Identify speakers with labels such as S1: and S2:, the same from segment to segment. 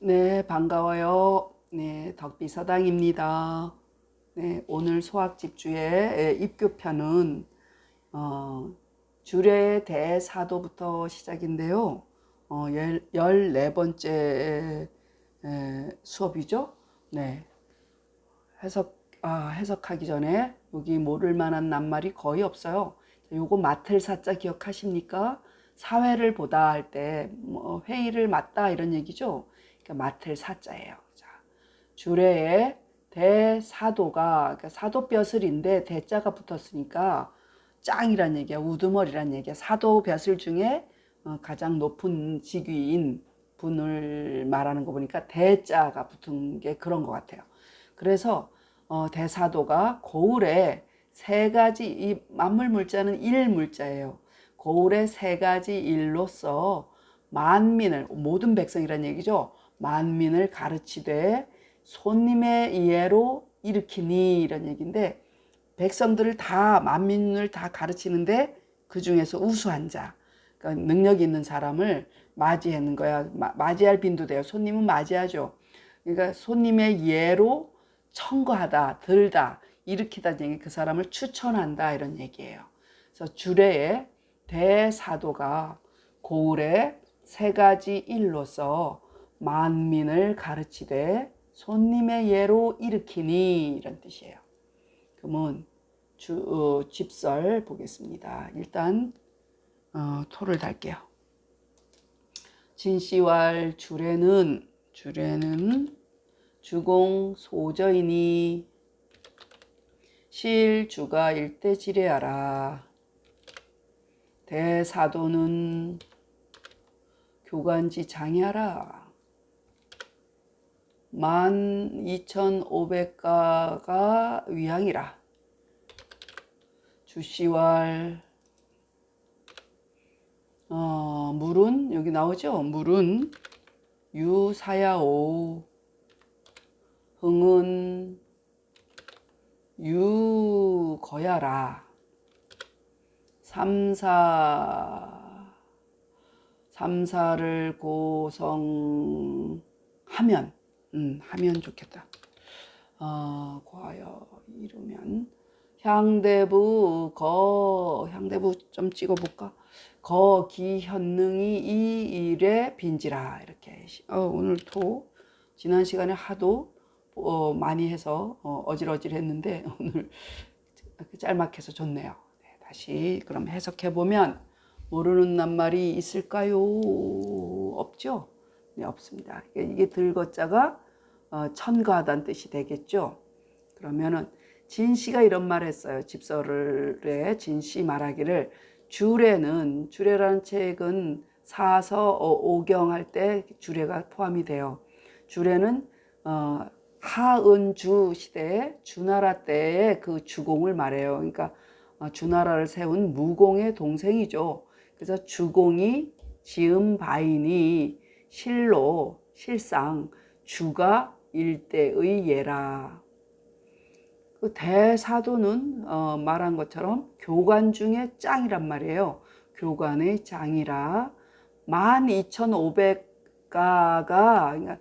S1: 네, 반가워요. 네, 덕비서당입니다. 네, 오늘 소학집주의 입교편은 어, 주례 대사도부터 시작인데요. 어, 열, 14번째 에, 수업이죠. 네. 해석, 아, 해석하기 전에 여기 모를 만한 낱말이 거의 없어요. 요거 맡을 사자 기억하십니까? 사회를 보다 할 때 뭐 회의를 맡다 이런 얘기죠. 그러니까 맡을 사자예요. 자, 주례에 대사도가 그러니까 사도벼슬인데 대자가 붙었으니까 짱이란 얘기야. 우두머리란 얘기야. 사도벼슬 중에 어, 가장 높은 직위인 분을 말하는 거 보니까 대자가 붙은 게 그런 것 같아요. 그래서 어, 대사도가 고을에 세 가지 이 만물 물자는 일 물자예요. 고을의 세 가지 일로서 만민을 모든 백성이란 얘기죠. 만민을 가르치되 손님의 이해로 일으키니 이런 얘기인데 백성들을 다 만민을 다 가르치는데 그 중에서 우수한 자, 그러니까 능력 있는 사람을 맞이하는 거야. 마, 맞이할 빈도돼요. 손님은 맞이하죠. 그러니까 손님의 이해로 청거하다, 들다, 일으키다 얘기 그 사람을 추천한다 이런 얘기예요. 그래서 주례에 대사도가 고을의 세 가지 일로서 만민을 가르치되 손님의 예로 일으키니 이런 뜻이에요. 그러면 주, 어, 집설 보겠습니다. 일단 어, 토를 달게요. 진시왈 주례는 주례는 주공 소저이니 실 주가 일대 지례하라. 대사도는 교관지 장이하라. 만 이천오백 가가 위항이라. 주시왈 어, 물은 여기 나오죠. 물은 유사야오 흥은 유거야라. 삼사 삼사를 고성하면 음, 하면 좋겠다. 어, 과여 이루면 향대부 거 향대부 좀 찍어볼까? 거기 현능이 이 일에 빈지라 이렇게 어, 오늘 도 지난 시간에 하도 어, 많이 해서 어, 어질어질했는데 오늘 짤막해서 좋네요. 네, 다시 그럼 해석해 보면 모르는 낱말이 있을까요? 없죠? 네, 없습니다. 이게 들거자가 어, 천가하다는 뜻이 되겠죠. 그러면은 진 씨가 이런 말 했어요. 집설에 진 씨 말하기를 주례는 주례라는 책은 사서 어, 오경할 때 주례가 포함이 돼요. 주례는 어, 하은주 시대에 주나라 때의 그 주공을 말해요. 그러니까 어, 주나라를 세운 무공의 동생이죠. 그래서 주공이 지은 바이니 실로 실상 주가 일대의 예라. 그 대사도는 어, 말한 것처럼 교관 중에 짱이란 말이에요. 교관의 짱이라 12,500가가 그러니까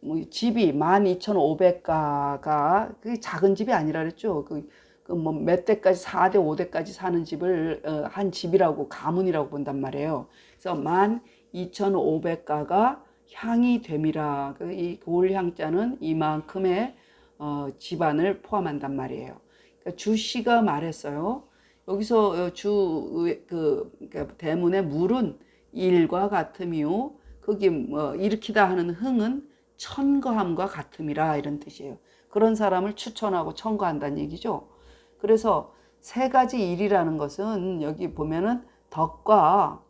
S1: 뭐 집이 12,500가가 그 작은 집이 아니라 그랬죠. 그, 그 뭐몇 대까지 4대 5대까지 사는 집을 어, 한 집이라고 가문이라고 본단 말이에요. 그래서 12,500가가 향이 됨이라 그이 고을향자는 이만큼의 어, 집안을 포함한단 말이에요. 그러니까 주씨가 말했어요. 여기서 주 그 그러니까 대문의 물은 일과 같음이요. 거기 뭐 일으키다 하는 흥은 천거함과 같음이라 이런 뜻이에요. 그런 사람을 추천하고 청거한다는 얘기죠. 그래서 세 가지 일이라는 것은 여기 보면은 덕과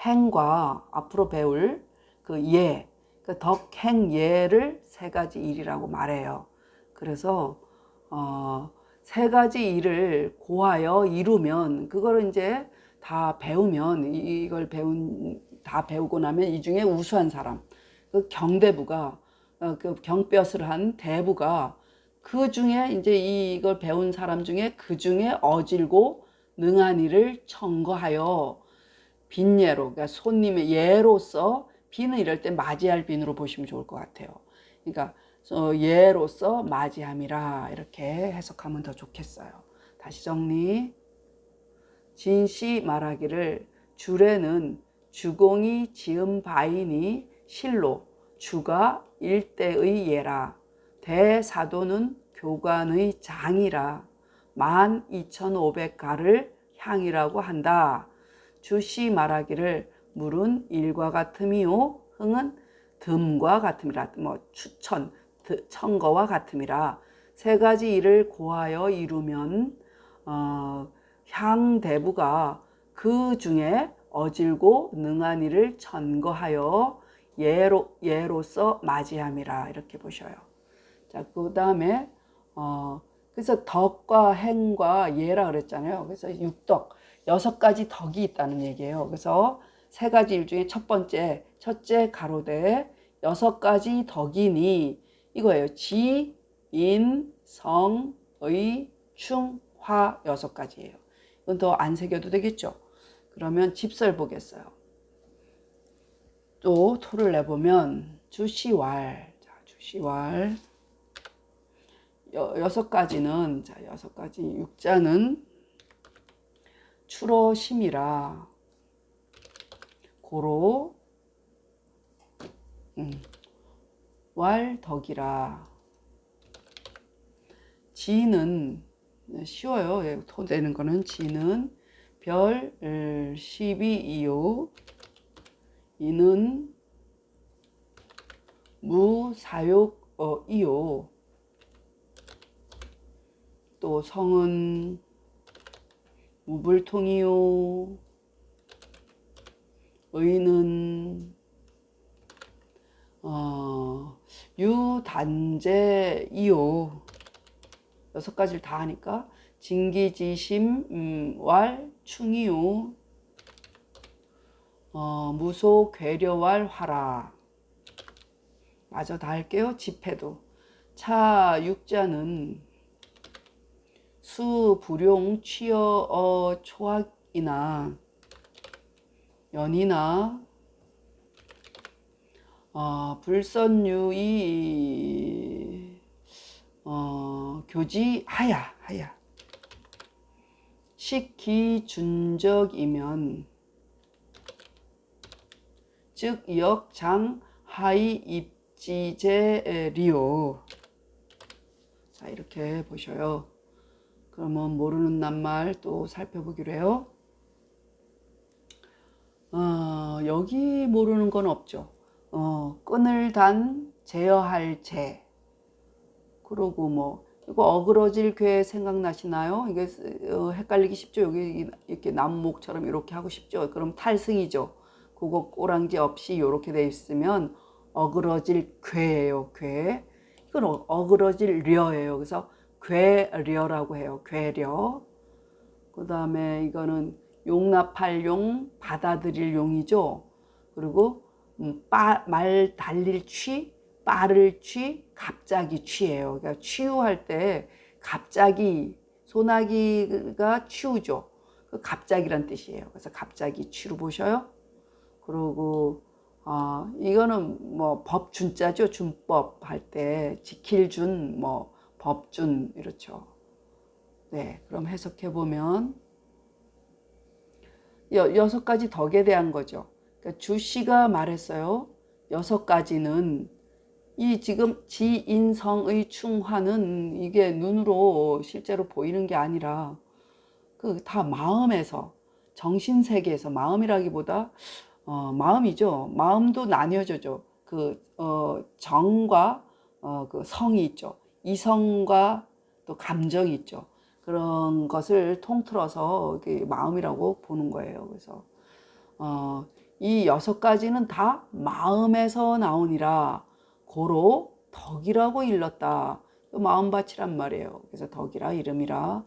S1: 행과 앞으로 배울 그 예, 그 덕, 행, 예를 세 가지 일이라고 말해요. 그래서 어, 세 가지 일을 고하여 이루면 그거를 이제 다 배우면 이걸 배운 다 배우고 나면 이 중에 우수한 사람 그 경대부가 어, 그 경볕을 한 대부가 그 중에 이제 이걸 배운 사람 중에 그 중에 어질고 능한 일을 청거하여 빈 예로 그러니까 손님의 예로서 비는 이럴 때 맞이할 비누로 보시면 좋을 것 같아요. 그러니까 어, 예로서 맞이함이라 이렇게 해석하면 더 좋겠어요. 다시 정리. 진시 말하기를 주례는 주공이 지은 바이니 실로 주가 일대의 예라 대사도는 교관의 장이라 만 이천오백 가를 향이라고 한다. 주시 말하기를 물은 일과 같음이요 흥은 듬과 같음이라 뭐 추천 드- 천거와 같음이라 세 가지 일을 고하여 이루면 어, 향 대부가 그 중에 어질고 능한 일을 천거하여 예로 예로서 맞이함이라 이렇게 보셔요. 자, 그 다음에 어, 그래서 덕과 행과 예라 그랬잖아요. 그래서 육덕 여섯 가지 덕이 있다는 얘기예요. 그래서 세 가지 일 중에 첫 번째 첫째 가로대 여섯 가지 덕이니 이거예요. 지, 인, 성, 의, 충, 화 여섯 가지예요. 이건 더 안 새겨도 되겠죠. 그러면 집설 보겠어요. 또 토를 내보면 주시왈 자 주시왈 여, 여섯 가지는 자 여섯 가지 육자는 추러심이라 고로 음, 왈덕이라 지는 쉬워요. 예, 토 되는 거는 지는 별 12이요. 이는 무사욕 어, 이요. 또 성은 무불통이요. 의는 어, 유단제이요. 여섯 가지를 다 하니까 진기지심 음, 왈 충이요. 어, 무소 괴려왈 화라. 마저 다 할게요. 집회도. 차 육자는 수 불용 취어 어, 초학이나 연이나 어, 불선유의 어, 교지 하야 하야. 식기 준적이면 즉 역장 하이 입지제 리오. 자 이렇게 보셔요 그러면 모르는 낱말 또 살펴보기로 해요 어, 여기 모르는 건 없죠 어, 끈을 단 제어할 제 그러고 뭐 이거 어그러질 괴 생각나시나요? 이게 어, 헷갈리기 쉽죠. 여기 이렇게 나무목처럼 이렇게 하고 싶죠. 그럼 탈승이죠. 그거 꼬랑지 없이 이렇게 돼 있으면 어그러질 괴예요. 괴. 이건 어- 어그러질 려예요. 그래서 괴려라고 해요. 괴려. 그 다음에 이거는 용납할 용, 받아들일 용이죠. 그리고 음, 빠, 말 달릴 취, 빠를 취, 갑자기 취예요. 그러니까 치유할 때 갑자기 소나기가 치우죠. 그 갑자기란 뜻이에요. 그래서 갑자기 취로 보셔요. 그리고 어, 이거는 뭐 법준자죠. 준법 할 때 지킬 준, 뭐 법준 이렇죠. 네, 그럼 해석해 보면 여, 여섯 가지 덕에 대한 거죠. 그러니까 주 씨가 말했어요. 여섯 가지는 이 지금 지인성의 충화는 이게 눈으로 실제로 보이는 게 아니라 그 다 마음에서 정신 세계에서 마음이라기보다 어, 마음이죠. 마음도 나뉘어져죠. 그 어, 정과 어, 그 성이 있죠. 이성과 또 감정이 있죠. 그런 것을 통틀어서 마음이라고 보는 거예요. 그래서 어, 이 여섯 가지는 다 마음에서 나오니라 고로 덕이라고 일렀다. 마음밭이란 말이에요. 그래서 덕이라 이름이라.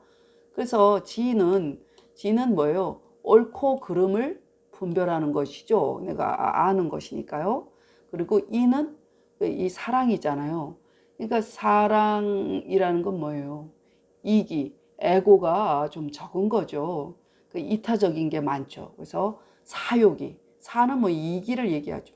S1: 그래서 지는 지는 뭐예요? 옳고 그름을 분별하는 것이죠. 내가 아- 아는 것이니까요. 그리고 이는 이 사랑이잖아요. 그러니까 사랑이라는 건 뭐예요? 이기, 에고가 좀 적은 거죠. 그 이타적인 게 많죠. 그래서 사욕이, 사는 뭐 이기를 얘기하죠.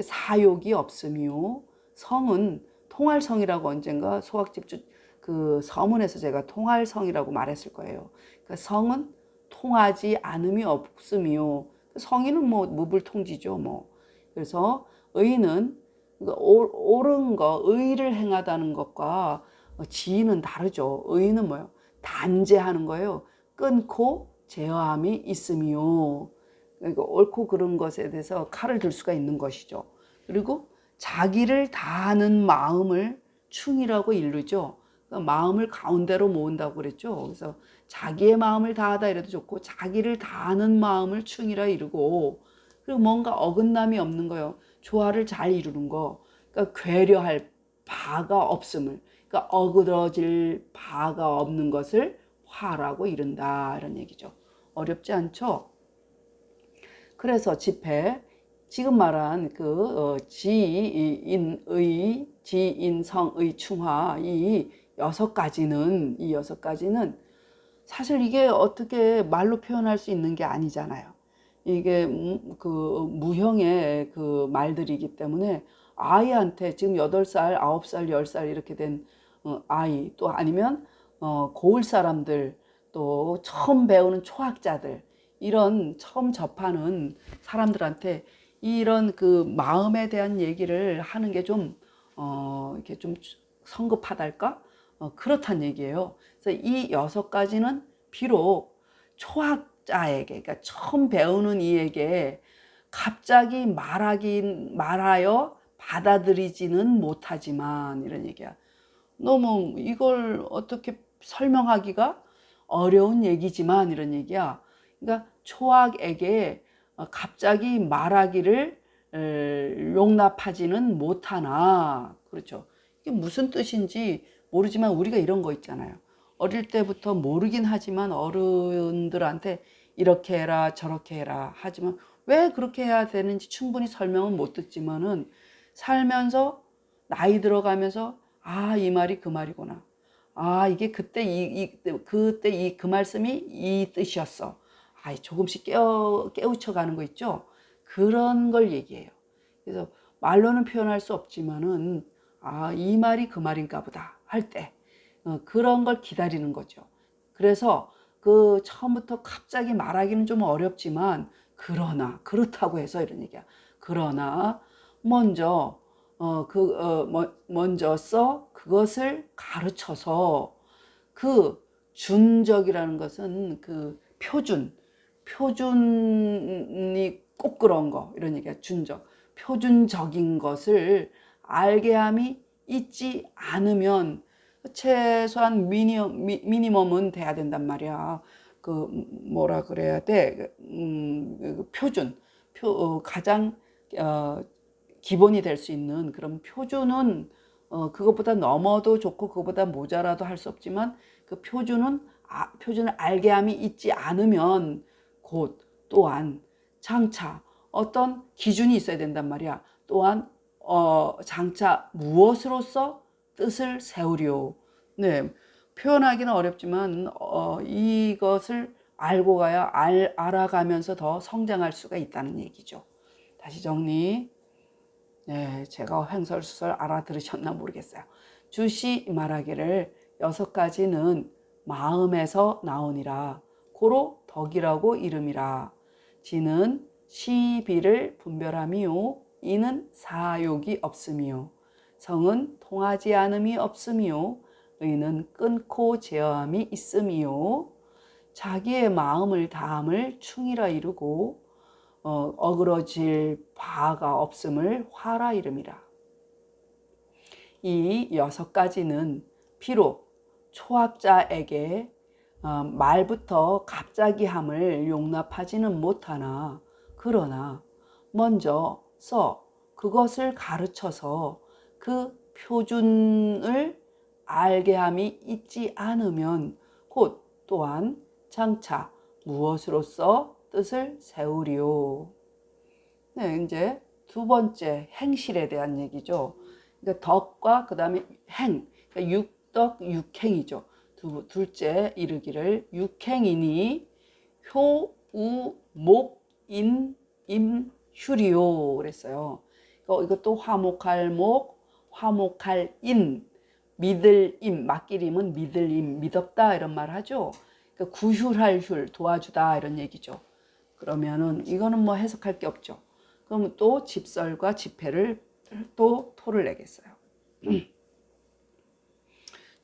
S1: 사욕이 없음이요. 성은 통할성이라고 언젠가 소학집주 그 서문에서 제가 통할성이라고 말했을 거예요. 그러니까 성은 통하지 않음이 없음이요. 성인은 뭐 무불통지죠, 뭐. 그래서 의는 그 오- 옳은 거, 의를 행하다는 것과 지인은 다르죠. 의는 뭐예요? 단제하는 거예요. 끊고 제어함이 있음이요. 그러니까 옳고 그른 것에 대해서 칼을 들 수가 있는 것이죠. 그리고 자기를 다하는 마음을 충이라고 이르죠. 그러니까 마음을 가운데로 모은다고 그랬죠. 그래서 자기의 마음을 다하다 이래도 좋고 자기를 다하는 마음을 충이라 이르고 그리고 뭔가 어긋남이 없는 거예요. 조화를 잘 이루는 거. 그러니까 괴려할 바가 없음을. 그러니까 어그러질 바가 없는 것을 화라고 이른다 이런 얘기죠. 어렵지 않죠? 그래서 집회 지금 말한 그 어, 지인의 지인성의 충화 이 여섯 가지는 이 여섯 가지는 사실 이게 어떻게 말로 표현할 수 있는 게 아니잖아요. 이게 무- 그 무형의 그 말들이기 때문에 아이한테 지금 여덟 살 아홉 살열살 이렇게 된 어, 아이 또 아니면 어, 고을 사람들 또 처음 배우는 초학자들 이런 처음 접하는 사람들한테 이런 그 마음에 대한 얘기를 하는 게 좀 어, 이렇게 좀 성급하달까? 어, 그렇단 얘기예요. 그래서 이 여섯 가지는 비록 초학 자에게, 그러니까 처음 배우는 이에게 갑자기 말하긴 말하여 받아들이지는 못하지만 이런 얘기야. 너무 이걸 어떻게 설명하기가 어려운 얘기지만 이런 얘기야. 그러니까 초학에게 어, 갑자기 말하기를 에, 용납하지는 못하나 그렇죠. 이게 무슨 뜻인지 모르지만 우리가 이런 거 있잖아요. 어릴 때부터 모르긴 하지만 어른들한테 이렇게 해라 저렇게 해라 하지만 왜 그렇게 해야 되는지 충분히 설명은 못 듣지만은 살면서 나이 들어가면서 아 이 말이 그 말이구나. 아 이게 그때 이, 이 그때 이 그 말씀이 이 뜻이었어. 아 조금씩 깨어 깨우쳐 가는 거 있죠. 그런 걸 얘기해요. 그래서 말로는 표현할 수 없지만은 아 이 말이 그 말인가 보다 할때 어, 그런 걸 기다리는 거죠. 그래서 그 처음부터 갑자기 말하기는 좀 어렵지만 그러나 그렇다고 해서 이런 얘기야. 그러나 먼저 어, 그, 어, 뭐- 먼저 써 그것을 가르쳐서 그 준적이라는 것은 그 표준, 표준이 꼭 그런 거, 이런 얘기야, 준적. 표준적인 것을 알게 함이 있지 않으면 최소한 미니멈, 미, 미니멈은 돼야 된단 말이야. 그 뭐라 그래야 돼? 음, 그 표준, 표, 어, 가장 어, 기본이 될 수 있는 그런 표준은 어, 그것보다 넘어도 좋고 그것보다 모자라도 할 수 없지만 그 표준은 아, 표준을 알게 함이 있지 않으면 곧 또한 장차 어떤 기준이 있어야 된단 말이야. 또한 어, 장차 무엇으로서 뜻을 세우려. 네, 표현하기는 어렵지만 어, 이것을 알고 가야 알, 알아가면서 더 성장할 수가 있다는 얘기죠. 다시 정리. 네, 제가 횡설수설 알아들으셨나 모르겠어요. 주시 말하기를 여섯 가지는 마음에서 나오니라. 고로 덕이라고 이름이라. 지는 시비를 분별함이요. 이는 사욕이 없음이요. 성은 통하지 않음이 없음이요. 의는 끊고 제어함이 있음이요. 자기의 마음을 다함을 충이라 이루고 어, 어그러질 바가 없음을 화라 이름이라. 이 여섯 가지는 비록 초학자에게 어, 말부터 갑자기 함을 용납하지는 못하나 그러나 먼저 써 그것을 가르쳐서 그 표준을 알게 함이 있지 않으면 곧 또한 장차 무엇으로서 뜻을 세우리요. 네, 이제 두 번째 행실에 대한 얘기죠. 그러니까 덕과 그 다음에 행, 그러니까 육덕, 육행이죠. 두, 둘째 이르기를 육행이니 효, 우, 목, 인, 임, 휴리요 그랬어요. 또 이것도 화목할 목, 화목할 인, 믿을 임, 맡기림은 믿을 임, 믿었다 이런 말 하죠. 그러니까 구휼할 휼, 도와주다 이런 얘기죠. 그러면은 이거는 뭐 해석할 게 없죠. 그럼 또 집설과 집회를 또 토를 내겠어요.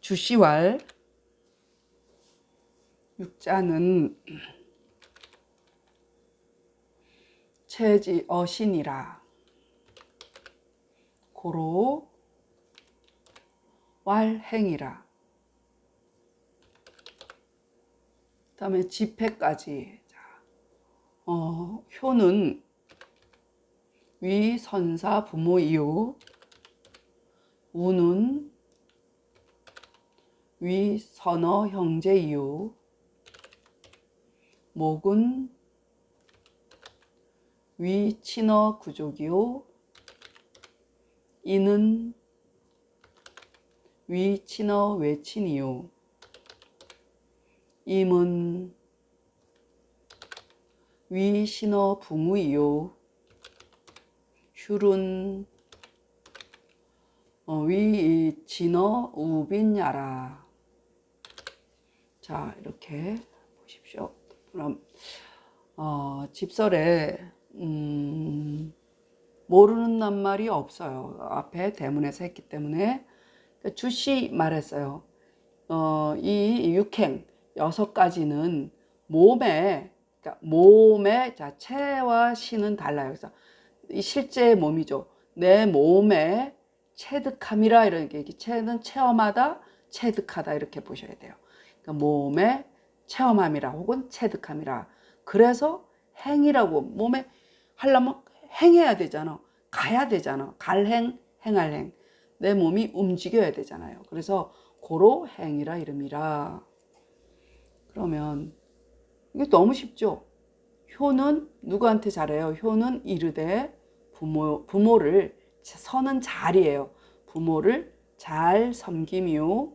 S1: 주시왈 육자는 체지 어신이라 고로 왈행이라. 그다음에 집회까지. 자, 어, 효는 위 선사 부모이요 우는 위 선어 형제이요 목은 위 친어 구족이요 이는 위친어 외친이요. 임은 위신어 붕우이요. 휼은 어, 위진어 우빈야라. 자 이렇게 보십시오. 그럼 어, 집설에 음, 모르는 낱말이 없어요. 앞에 대문에서 했기 때문에 주시 말했어요. 어, 이 육행 여섯 가지는 몸에 그러니까 몸에 자 체와 시는 달라요. 그래서 이 실제 몸이죠. 내 몸에 체득함이라 이렇게 체는 체험하다, 체득하다 이렇게 보셔야 돼요. 그러니까 몸에 체험함이라 혹은 체득함이라. 그래서 행이라고 몸에 하려면 행해야 되잖아. 가야 되잖아. 갈행, 행할 행. 내 몸이 움직여야 되잖아요. 그래서 고로 행이라 이름이라. 그러면 이게 너무 쉽죠? 효는 누구한테 잘해요? 효는 이르되 부모, 부모를 서는 자리예요. 부모를 잘 섬김이요.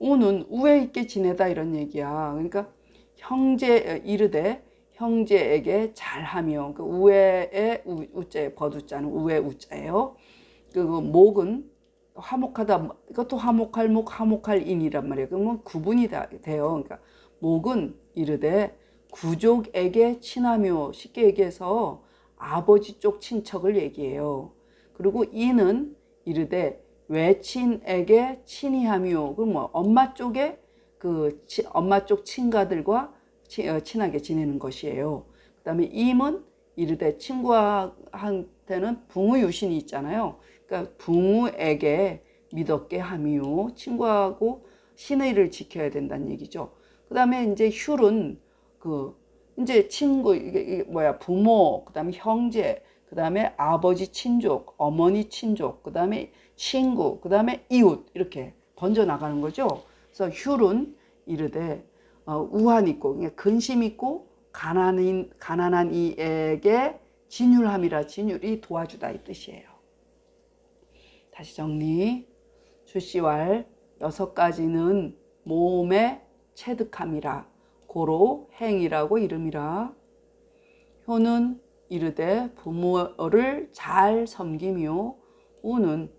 S1: 우는 우애 있게 지내다 이런 얘기야. 그러니까 형제 이르되 형제에게 잘하며 그 우애의 우, 우자에 버두자는 우애 우자예요. 그 목은 화목하다 이것도 화목할 목 화목할 인이란 말이에요. 그러면 구분이 다 돼요. 그러니까 목은 이르되 구족에게 친하며 쉽게 얘기해서 아버지 쪽 친척을 얘기해요. 그리고 이는 이르되 외친에게 친이하며 그럼 뭐 엄마 쪽에 그 엄마 쪽 친가들과 어, 친하게 지내는 것이에요. 그다음에 임은 이르되 친구한테는 붕의 유신이 있잖아요. 그러니까 붕의에게 믿었게 하며 친구하고 신의를 지켜야 된다는 얘기죠. 그 다음에 이제 휼은 그 이제 친구 이게, 뭐야 부모 그다음에 형제 그다음에 아버지 친족 어머니 친족 그다음에 친구 그다음에 이웃 이렇게 번져 나가는 거죠. 그래서 휼은 이르되 어, 우한 있고 근심 있고 가난인 가난한 이에게 진율함이라 진율이 도와주다 이 뜻이에요. 다시 정리. 주시왈 여섯 가지는 몸의 체득함이라 고로 행이라고 이름이라. 효는 이르되 부모를 잘 섬기며 우는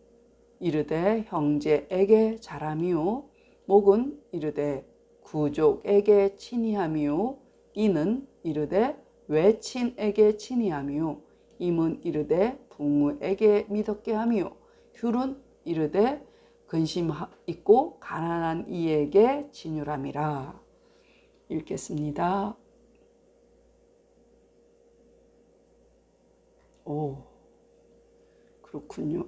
S1: 이르되 형제에게 잘하며 목은 이르되 구족에게 친히하며 이는 이르되 외친에게 친히하며 임은 이르되 부모에게 믿었게 하며 휼은 이르되 근심 있고 가난한 이에게 진율함이라 읽겠습니다. 오 그렇군요.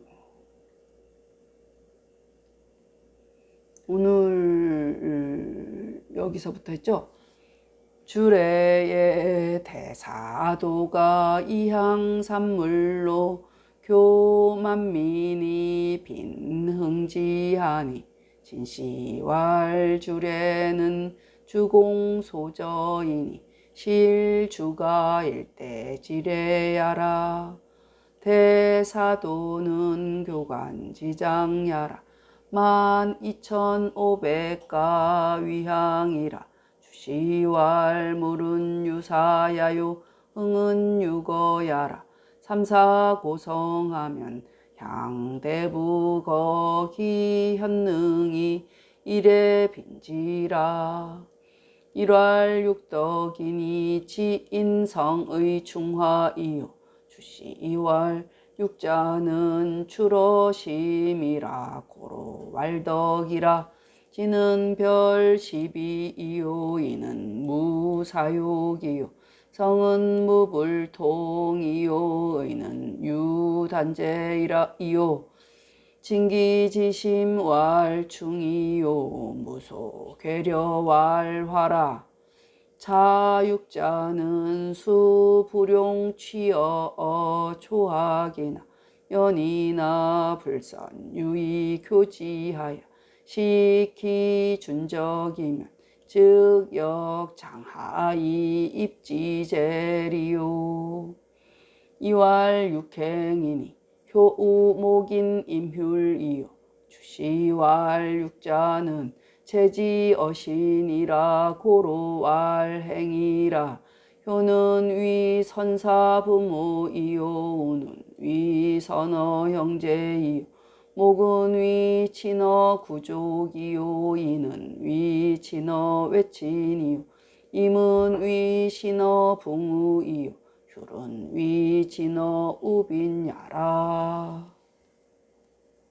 S1: 오늘 여기서부터 했죠. 주례의 대사도가 이향산물로 교만민이 빈흥지하니 진시왈 주례는 주공소저이니 실주가 일대지례야라. 대사도는 교관지장야라. 만 이천오백가 위향이라. 주시왈 물은 유사야요 응은 유거야라 삼사 고성하면 향대부 거기 현능이 이래 빈지라. 일활 육덕이니 지인성의 중화이요. 주시 이활 육자는 주러심이라 고로 왈덕이라. 지는 별 시비이요. 이는 무사욕이요 성은 무불통이요 의는 유단제이라 이요. 진기지심 왈충이요 무소 괴려 왈화라. 자육자는 수불용 취어 초학이나 연이나 불선 유의 교지하여 시키 준적이면 즉 역 장하이 입지제리요. 이왈 육행이니 효우목인 임휼이요. 주시왈 육자는 제지어신이라 고로왈 행이라. 효는 위 선사 부모이요. 우는 위 선어 형제이요 목은 위 친어 구족이요 이는 위 친어 외친이요. 임은 위 신어 붕우이요. 귤은 위 진어 우빈야라